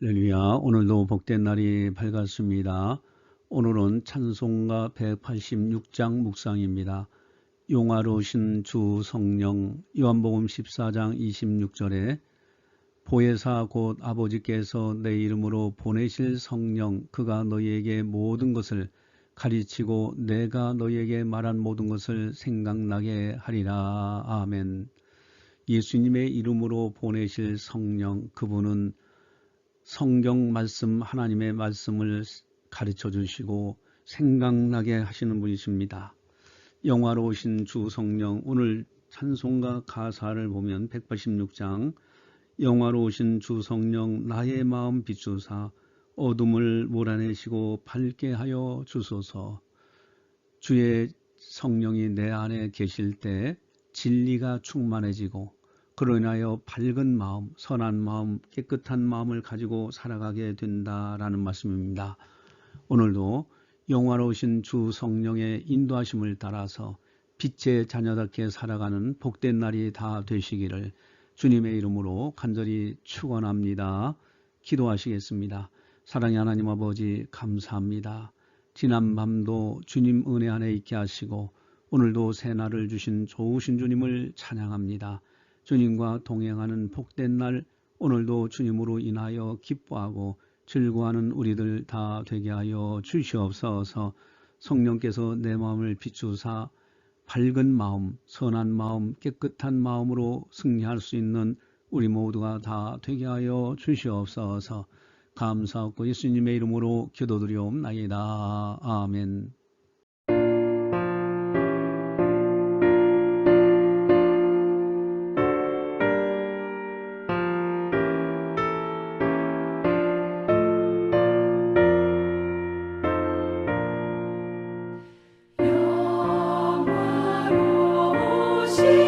할렐루야 오늘도 복된 날이 밝았습니다. 오늘은 찬송가 186장 묵상입니다. 용화로우신 주 성령 요한복음 14장 26절에 보혜사 곧 아버지께서 내 이름으로 보내실 성령 그가 너희에게 모든 것을 가르치고 내가 너희에게 말한 모든 것을 생각나게 하리라. 아멘. 예수님의 이름으로 보내실 성령 그분은 성경 말씀 하나님의 말씀을 가르쳐 주시고 생각나게 하시는 분이십니다. 영화로우신 주 성령 오늘 찬송가 가사를 보면 186장 영화로우신 주 성령 나의 마음 비추사 어둠을 몰아내시고 밝게 하여 주소서 주의 성령이 내 안에 계실 때 진리가 충만해지고 그로 인하여 밝은 마음, 선한 마음, 깨끗한 마음을 가지고 살아가게 된다라는 말씀입니다. 오늘도 영화로우신 주 성령의 인도하심을 따라서 빛의 자녀답게 살아가는 복된 날이 다 되시기를 주님의 이름으로 간절히 축원합니다. 기도하시겠습니다. 사랑의 하나님 아버지 감사합니다. 지난 밤도 주님 은혜 안에 있게 하시고 오늘도 새 날을 주신 좋으신 주님을 찬양합니다. 주님과 동행하는 복된 날 오늘도 주님으로 인하여 기뻐하고 즐거워하는 우리들 다 되게 하여 주시옵소서. 성령께서 내 마음을 비추사 밝은 마음, 선한 마음, 깨끗한 마음으로 승리할 수 있는 우리 모두가 다 되게 하여 주시옵소서. 감사하고 예수님의 이름으로 기도드리옵나이다. 아멘 say.